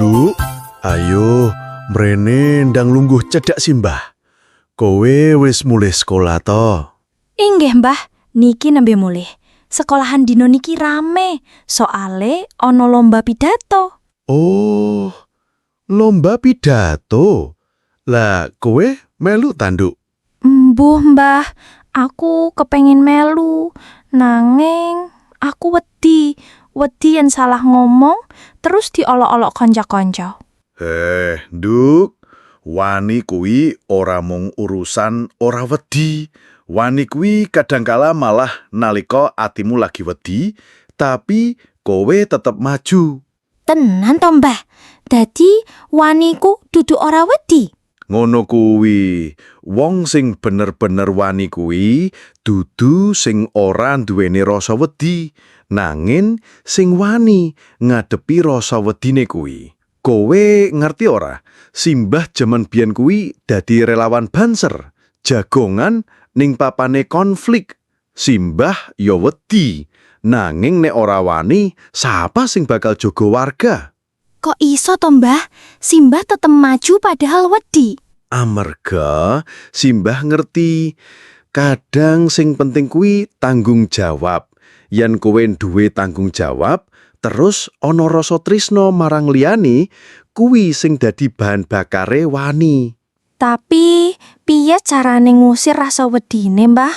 Nduk, ayo mrene ndang lungguh cedhak simbah. Kowe wis mulih sekolah to? Inggih, Mbah. Niki nembe mulih. Sekolahan dino niki rame, soale ana lomba pidato. Oh, lomba pidato. Lah, kowe melu tanduk. Mbuh, Mbah. Aku kepengin melu, nanging aku wedi. Wedi yen salah ngomong terus diolok-olok kanca-kanca. Eh, Nduk. Wani kuwi ora mung urusan ora wedi. Wani kuwi kadangkala malah nalika atimu lagi wedi, tapi kowe tetep maju. Tenan to, Mbah. Dadi waniku dudu ora wedi. Ngono kuwi, wong sing bener-bener wani kuwi dudu sing ora duweni rasa wedi, nanging sing wani ngadepi rasa wedine kuwi. Kowe ngerti ora? Simbah jaman biyen kuwi dadi relawan banser, jagongan ning papane konflik. Simbah ya wedi, nanging nek ora wani, sapa sing bakal jaga warga? Kok iso to, Mbah? Simbah tetep maju padahal wedi. Amarga Simbah ngerti kadang sing penting kuwi tanggung jawab. Yen kowe duwe tanggung jawab, terus ana rasa tresno marang liyane, kuwi sing dadi bahan bakare wani. Tapi piye carane ngusir rasa wedine, Mbah?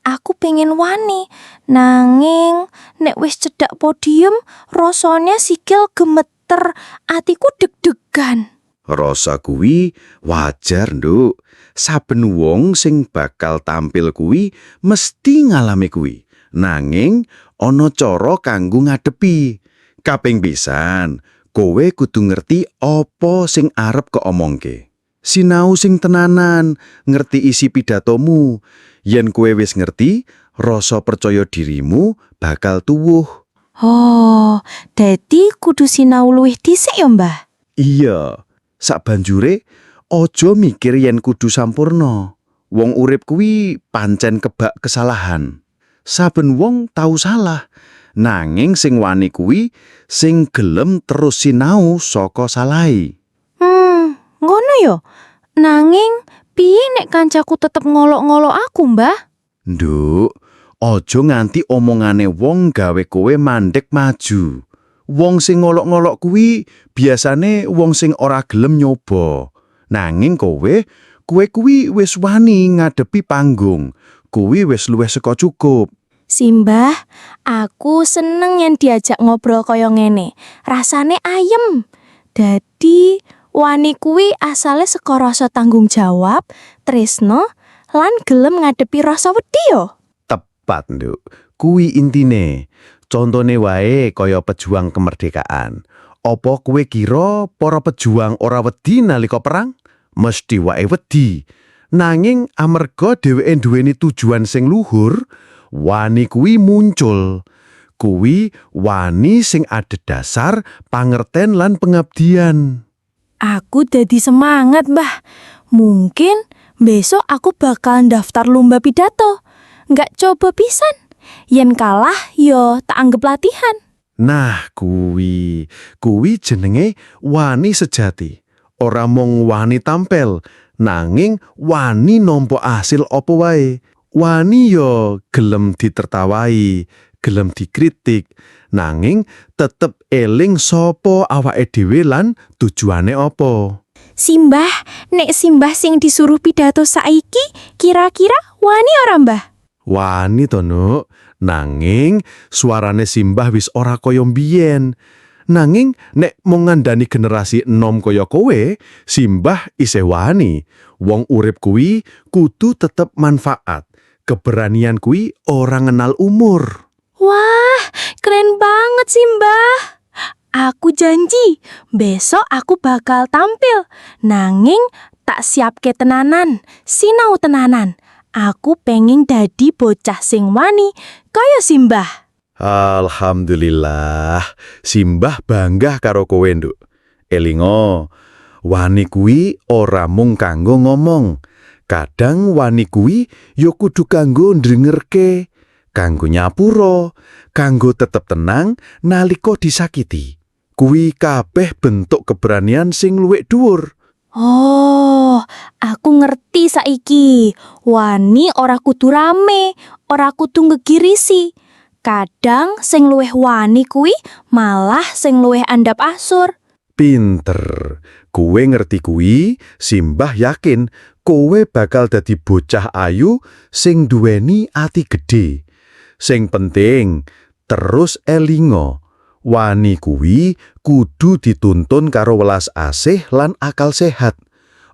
Aku pengen wani, nanging nek wis cedhak podium rasanya sikil gemeter, atiku deg-degan. Rasa kuwi wajar, Nduk. Saben wong sing bakal tampil kuwi mesti ngalami kuwi. Nanging ana cara kanggo ngadepi. Kaping pisan, kowe kudu ngerti apa sing arep keomongke. Sinau sing tenanan, ngerti isi pidatomu. Yen kowe wis ngerti, rasa percaya dirimu bakal tuwuh. Oh, dadi kudu sinau luwih dhisik ya, Mbah? Iya, sabanjure aja mikir yen kudu sampurna. Wong urip kuwi pancen kebak kesalahan. Saben wong tau salah, nanging sing wani kuwi sing gelem terus sinau saka salahe. Hmm, ngono yo. Nanging piye nek kancaku tetep ngolok-ngolok aku, Mbah? Nduk, aja nganti omongane wong gawe kowe mandek maju. Wong sing ngolok-ngolok kuwi biasane wong sing ora gelem nyoba. Nanging kowe, kowe kuwi wis wani ngadepi panggung. Kuwi wis luwih saka cukup. Simbah, aku seneng yen diajak ngobrol kaya ngene. Rasane ayem. Dadi wani kuwi asale saka rasa tanggung jawab, tresno, lan gelem ngadepi rasa wedi yo. Tepat, Nduk. Kuwi intine. Contone wae kaya pejuang kemerdekaan. Apa kowe kira para pejuang ora wedi nalika perang? Mesti wae wedi. Nanging amarga dheweke duweni tujuan sing luhur, wani kuwi muncul. Kuwi wani sing adhedhasar pangerten lan pengabdian. Aku dadi semangat, Mbah. Mungkin besok aku bakal daftar lomba pidato. Nggak coba pisan. Yen kalah, yo tak anggap latihan. Nah, kuwi, kuwi jenenge wani sejati. Ora mung wani tampil, nanging wani nampa asil apa wae. Wani yo gelem ditertawai, gelem dikritik, nanging tetep eling sapa awake dhewe lan tujuane apa. Simbah, nek simbah sing disuruh pidato saiki, kira-kira wani ora, Mbah? Wani to, Nuk. Nanging suarane Simbah wis ora kaya mbiyen. Nanging nek mung ngandani generasi enom kaya kowe, Simbah isih wani. Wong urip kuwi kudu tetep manfaat. Keberanian kuwi ora ngenal umur. Wah, keren banget sih, Mbah. Aku janji, besok aku bakal tampil. Nanging tak siapke tenanan, sinau tenanan. Aku pengen dadi bocah sing wani, kaya Simbah. Alhamdulillah, Simbah bangga karo kowe, Nduk. Elingo, wani kuwi ora mung kanggo ngomong. Kadang wani kuwi ya kudu kanggo ndrengerke, kanggo nyapura, kanggo tetep tenang nalika disakiti. kuwi kabeh bentuk keberanian sing luwih dhuwur. Oh, aku ngerti saiki. Wani ora kudu rame, ora kudu ngegirisi. Kadang sing luwih wani kuwi malah sing luwih andap asur. Pinter. Kowe ngerti kuwi, Simbah yakin kowe bakal dadi bocah ayu sing duweni ati gedhe. Sing penting, terus elingo. Wani kuwi kudu dituntun karo welas asih lan akal sehat.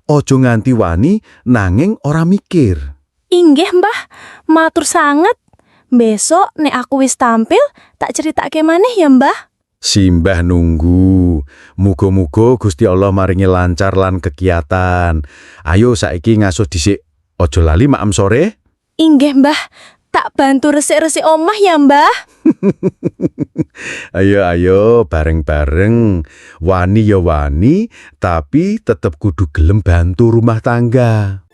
Ojo nganti wani nanging ora mikir. Inggih, Mbah. Matur sanget. Besok nek aku wis tampil, tak ceritake maneh ya, Mbah. Simbah nunggu. Muga-muga Gusti Allah maringi lancar lan kegiatan. Ayo saiki ngasuh dhisik. Ojo lali maem sore. Inggih, Mbah. Tak bantu resik-resik omah ya, Mbah. Ayo ayo bareng-bareng. Wani ya wani, tapi tetep kudu gelem bantu rumah tangga.